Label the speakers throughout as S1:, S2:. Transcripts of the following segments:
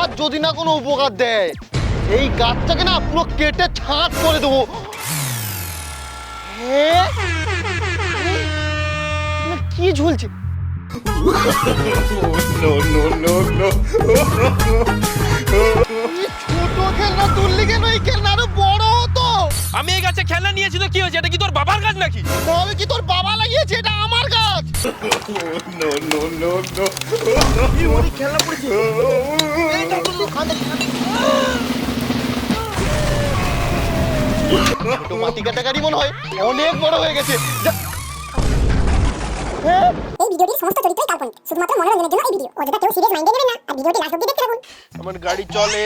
S1: আর যদি না কোনো উপকার দেয় এই গাছটাকে না পুরো কেটে ছাঁচ করে দেবো? কি ঝুলছে?
S2: no, no, no, no.
S1: ছোট খেলনা তুললি কেন? এই খেলনা আরও বড় হতো।
S3: আমি এই গাছে খেলনা নিয়েছি তো কি হয়েছে? এটা কি তোর বাবার গাছ নাকি?
S1: তবে কি তোর বাবা লাগিয়েছে? এটা আমার গাছ।
S2: no, no, no, no.
S1: ছোট মাটি কাটা গাড়ি মনে হয় অনেক বড় হয়ে গেছে হ্যাঁ
S4: এই ভিডিওটির সমস্ত চরিত্রই কাল্পনিক শুধুমাত্র মনোরঞ্জনের জন্য এই ভিডিও অযথা কেউ সিরিয়াস মাইন্ডে নেবেন না আর ভিডিওটি লাস্ট অব্দি দেখতে থাকুন
S1: আমার গাড়ি চলে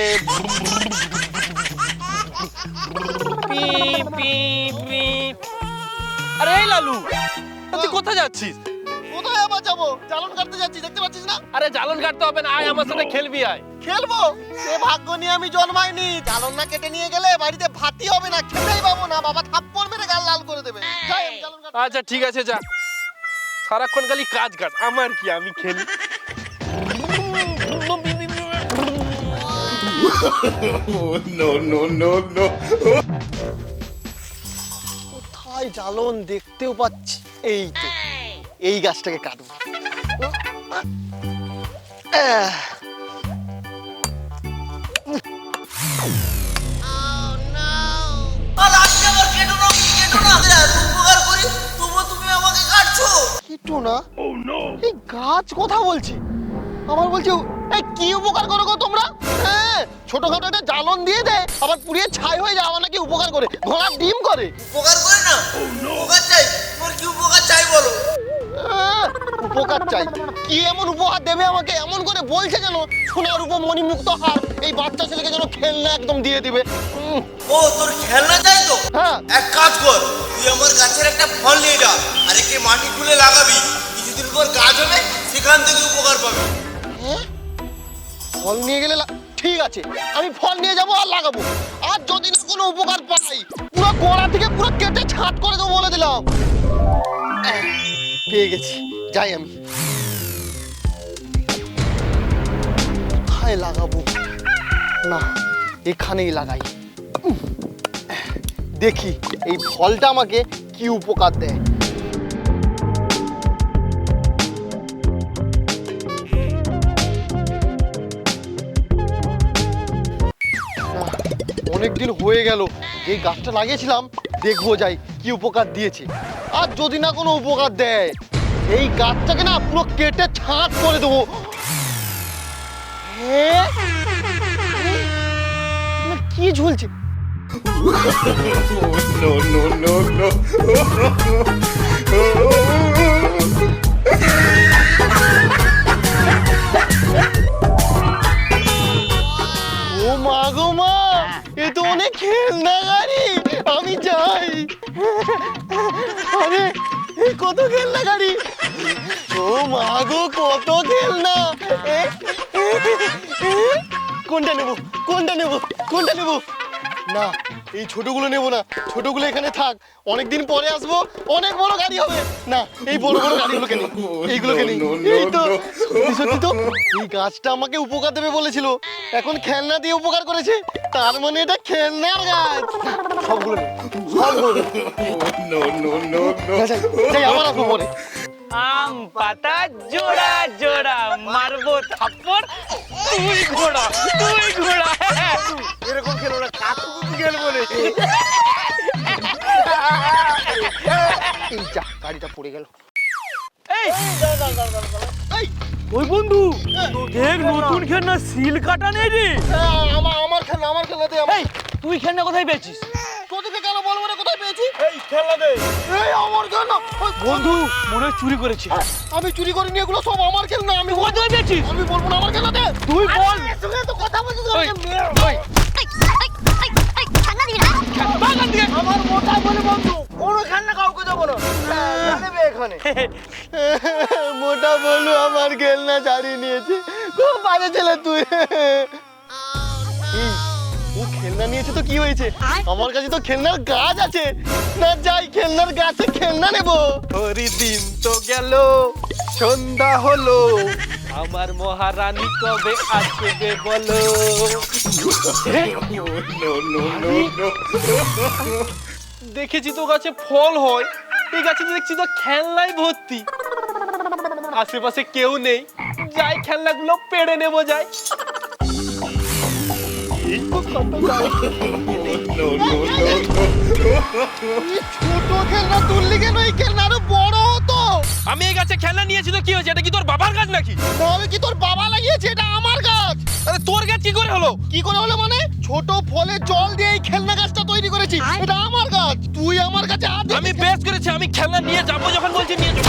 S3: আরে এই লালু তুই কোথায় যাচ্ছিস?
S1: কোথায় আবার যাব? কাটতে যাচ্ছি দেখতে পাচ্ছিস না?
S3: আরে জ্বালন কাটতে হবে না আয় আমার সাথে খেলবি আয়।
S1: খেলব? সে ভাগ্য নিয়ে আমি জন্মাইনি। চালন না কেটে নিয়ে গেলে বাড়িতে ভাতই হবে না খেতেই পাবো না। বাবা থাপ্পড় মেরে গাল লাল করে দেবে। যাই আমি চালন কাটতে
S3: আচ্ছা ঠিক আছে যা। সারাক্ষণ খালি কাজ কাজ। আমার কি আমি খেলি?
S2: no, no, no, no.
S1: কোথায় জ্বালন দেখতেও পাচ্ছি? এই তো এই গাছটাকে কাটবো। আহ। কেটো না। এই গাছ কথা বলছি। আমার বলছে, এই কি উপকার করো গো তোমরা? হ্যাঁ ছোটখাটো একটা জ্বালন দিয়ে দেয় আবার পুড়িয়ে ছাই হয়ে যাওয়া নাকি উপকার করে। ঘোড়ার ডিম করে।
S5: উপকার করে না? উপকার চাই। তোর কি উপকার চাই বলো?
S1: উপকার চাই। কি এমন উপহার দেবে আমাকে? এমন করে বলছে যেন? সোনার উপর মণিমুক্ত হার। এই বাচ্চা ছেলেকে যেন খেলনা একদম দিয়ে দিবে।
S5: ও তোর খেলনা চাই তো?
S1: হ্যাঁ।
S5: এক কাজ কর তুই আমার গাছের একটা ফল নিয়ে যা আর একে মাটি খুলে লাগাবি। কিছুদিন পর গাছ হবে সেখান থেকে উপকার পাবি।
S1: হ্যাঁ? ফল নিয়ে গেলে ঠিক আছে আমি ফল নিয়ে যাব আর লাগাবো। আর যদি না কোনো উপকার পাই পুরো গোড়া থেকে পুরো কেটে ছাট করে দেবো বলে দিলাম। পেয়ে গেছি। যাই আমি কোথায় লাগাবো। না, এখানেই লাগাই। দেখি এই ফলটা আমাকে কি উপকার দেয়। অনেক দিন হয়ে গেল। এই গাছটা লাগিয়েছিলাম, দেখব যাই, কি উপকার দিয়েছে। আর যদি না কোনো উপকার দেয় এই গাছটাকে না পুরো কেটে ছাঁচ করে দেবো। কি ঝুলছে?
S2: No, no, no, no.
S1: ও মা গো মা এ তো অনেক খেলনা গাড়ি আমি যাই। আরে কত খেলনা গাড়ি? ও মা গো, কত খেলনা? কোনটা নেব? কোনটা নেব? কোনটা নেব? না এই ছোটগুলো নেব না। ছোটগুলো এখানে থাক। অনেকদিন পরে আসব অনেক বড় গাড়ি হবে। না এই বড় বড় গাড়িগুলোকে নিই। এইগুলোকে নিই। এই তো সত্যি সত্যি তো। এই গাছটা আমাকে উপকার দেবে বলেছিল। এখন খেলনা দিয়ে উপকার করেছে। তার মানে এটা খেলনার গাছ। সবগুলো সবগুলো আবার আসব পরে।
S3: আম পাতা জোড়া জোড়া। মারবো থাপ্পড় তুই ঘোড়া তুই ঘোড়া।
S1: এরকম খেলো না কাকু এই যা গাড়িটা পড়ে গেল।
S3: এই
S1: এই।
S3: ওই বন্ধু দেখ নতুন খেলনা সিল কাটা নেই রে।
S1: আমার আমার খেলনা আমার খেলনা দে
S3: তুই খেলনা কোথায় পেয়েছিস?
S1: তোদেরকে কেন বলব রে কোথায় পেয়েছি?
S3: এই খেলনা দে।
S1: এই আমার খেলনা ওই,
S3: বন্ধু মনে হয় চুরি করেছিস
S1: আমি চুরি করিনি এগুলো সব আমার খেলনা আমি
S3: কোথায় পেয়েছিস?
S1: আমি বলব না আমার খেলনা দে।
S3: তুই বল।
S1: সঙ্গে তো কথা বলছিস
S4: না?
S1: আমার মোটা বলে বন্ধু কোনো খেলনা কাউকে দেবো না। নেবে এখানে। মোটা বলু আমার খেলনা ছাড়িয়ে নিয়েছে। খুব বাজে ছেলে তুই। খেলনা নিয়েছে তো কি হয়েছে? আমার কাছে তো খেলনার গাছ আছে। না যাই খেলনার গাছে খেলনা নেব।
S3: হরি দিন তো গেল সন্ধ্যা হলো। আমার মহারানী কবে আসবে বলো. দেখেছি তো গাছে ফল হয় এই গাছে দেখছি তো খেলনায় ভর্তি। আশেপাশে কেউ নেই যাই খেলনাগুলো পেড়ে নেব যাই।
S1: ছোট খেলনা তুললি কেন এই খেলনা আরও বড় হতো
S3: আমি এই গাছে খেলনা নিয়েছি তো কি হয়েছে? এটা কি তোর বাবার গাছ নাকি?
S1: তাহলে কি তোর বাবা লাগিয়েছে এটা আমার গাছ।
S3: আরে তোর গাছ কি করে হলো?
S1: কি করে হলো মানে? ছোট ফলে জল দিয়ে এই খেলনা গাছটা তৈরি করেছি এটা আমার গাছ। তুই আমার কাছে
S3: আমি বেশ করেছি আমি খেলনা নিয়ে যাব যখন বলছি নিয়ে যাব।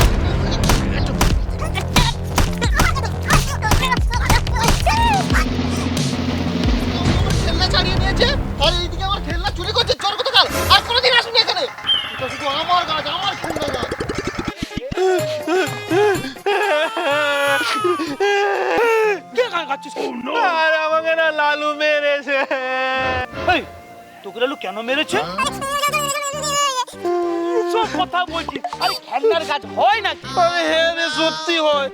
S3: লালু
S6: কেন মেরেছে? সব কথা বলছিস আরে খেলনার গাছ হয় নাকি?
S3: আরে হ্যাঁ রে সত্যি হয়।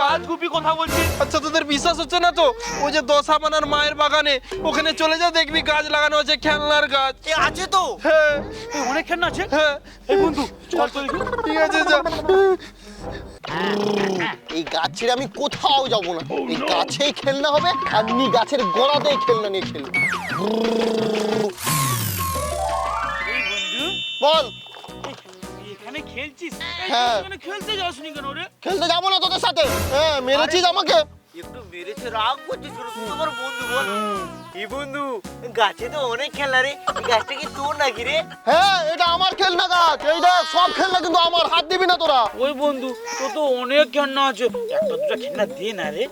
S6: কাজ গুপি কথা বলছিস
S3: আচ্ছা তোদের বিশ্বাস হচ্ছে না তো? ওই যে দশা মানার মায়ের বাগানে ওখানে চলে যা দেখবি গাছ লাগানো আছে খেলনার গাছ।
S6: এ আছে তো?
S3: হ্যাঁ।
S6: অনেক খেলনা আছে?
S3: হ্যাঁ।
S6: এই বন্ধু চল
S3: ঠিক আছে যা।
S1: এই গাছ ছেড়ে আমি কোথাও যাব না। এই গাছেই খেলনা হবে আর নি গাছের গোড়াতেই খেলনা নিয়ে খেলব। বল।
S6: এখানে খেলছিস?
S1: হ্যাঁ।
S6: খেলতে যাসনি কেন রে?
S1: খেলতে যাব না তোদের সাথে। হ্যাঁ মেরেছিস আমাকে।
S5: একটু মেরেছে রাগ করছিস ছোট তুই আমার বন্ধু বল। এই বন্ধু? গাছে তো অনেক খেলনা রে। গাছটা কি তোর নাকি রে?
S1: হ্যাঁ এটা আমার খেলনা গাছ। এই দেখ সব খেলনা কিন্তু আমার। হাত দিবি না তোরা।
S6: ওই বন্ধু তো তো অনেক খেলনা আছে। একটা দুটো খেলনা দে না রে।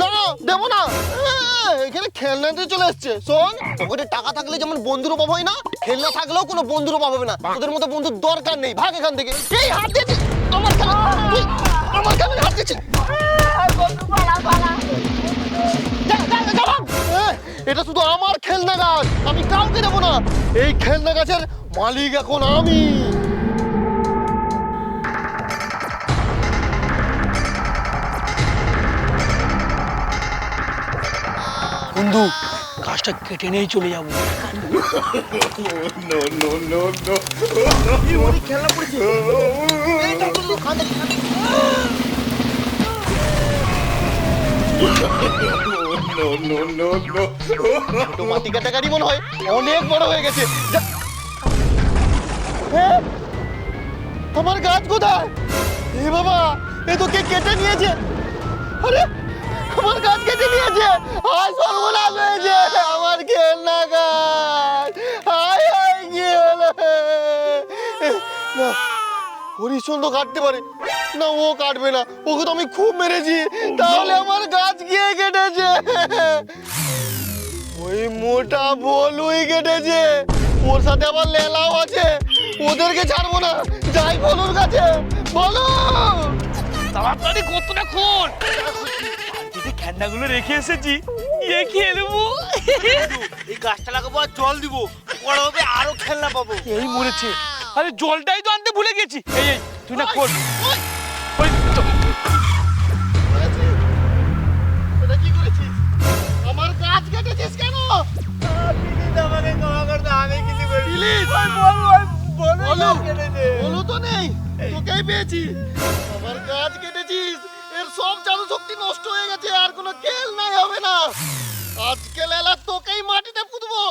S1: না দেবো না। এখানে খেলনা দিয়ে চলে এসছে। শোন পকেটে টাকা থাকলে যেমন বন্ধুর অভাব হয় না খেলনা থাকলেও কোনো বন্ধুর অভাব হবে না। তোদের মতো বন্ধুর দরকার নেই। ভাগ এখান থেকে। এই হাত দিয়েছি আমার খেলনা। তুই আমার খেলনা হাত এ, এটা শুধু আমার খেলনা গাছ আমি কাউকে দেবো না এই খেলনা গাছের মালিক এখন আমি
S6: বন্ধু গাছটা কেটে নিয়ে চলে যাব
S2: No, no,
S1: মাটি কাটা গাড়ি মনে হয় অনেক বড় হয়ে গেছে আমার গাছ কোথায় এ বাবা এ তো কে কেটে নিয়েছে আরে আমার গাছ কেটে নিয়েছে আয় সর্বনাশ হয়েছে আমার খেলনা গাছ আয় আয় কি হলো এ, না হরিশ্চন্দ্র কাটতে পারে। না ও কাটবে না। ওকে তো আমি খুব মেরেছি। তাহলে আমার গাছ গিয়ে কেটেছে। ওই মোটা বলুই কেটেছে। ওর সাথে আবার লেলাও আছে। ওদেরকে ছাড়বো না। যাই বলুর কাছে। বলো!
S6: তাড়াতাড়ি কতটা খোল। বালতিতে খেলনাগুলো রেখে এসেছি ইয়ে খেলব
S5: এই গাছটা লাগাবো আর জল দিব। বড় হবে আরও খেলনা পাবো।
S6: এই মরেছে। আরে জলটাই তো আনতে ভুলে গেছি। এই এই তুই না খোল।
S1: ওই,
S6: তো।
S1: আমার গাছ কেটেছিস কেন?
S5: আমাকে ক্ষমা করতে আমি কিছু করি
S1: প্লিজ
S5: বলো
S1: বলো বলো তো নেই। তোকেই পেয়েছি। আমার গাছ কেটেছিস? এর সব জাদু শক্তি নষ্ট হয়ে গেছে আর কোনো খেল নাই হবে না। আজকে লেলা তোকেই মাটিতে পুঁতবো।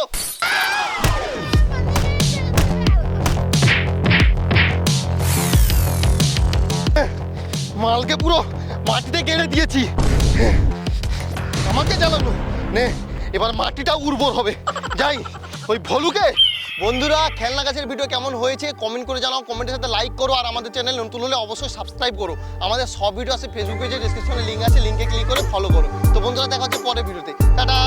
S1: মালকে পুরো মাটিতে গেড়ে দিয়েছি। আমাকে জ্বালানো নে, এবার মাটিটা উর্বর হবে। যাই, ওই ভলুকে। বন্ধুরা, খেলনা গাছের ভিডিও কেমন হয়েছে কমেন্ট করে জানাও। কমেন্টের সাথে লাইক করো আর আমাদের চ্যানেল নতুন হলে অবশ্যই সাবস্ক্রাইব করো। আমাদের সব ভিডিও আছে ফেসবুক পেজে ডিসক্রিপশনে লিঙ্ক আছে লিঙ্কে ক্লিক করে ফলো করো। তো বন্ধুরা, দেখা হচ্ছে পরের ভিডিওতে টাটা!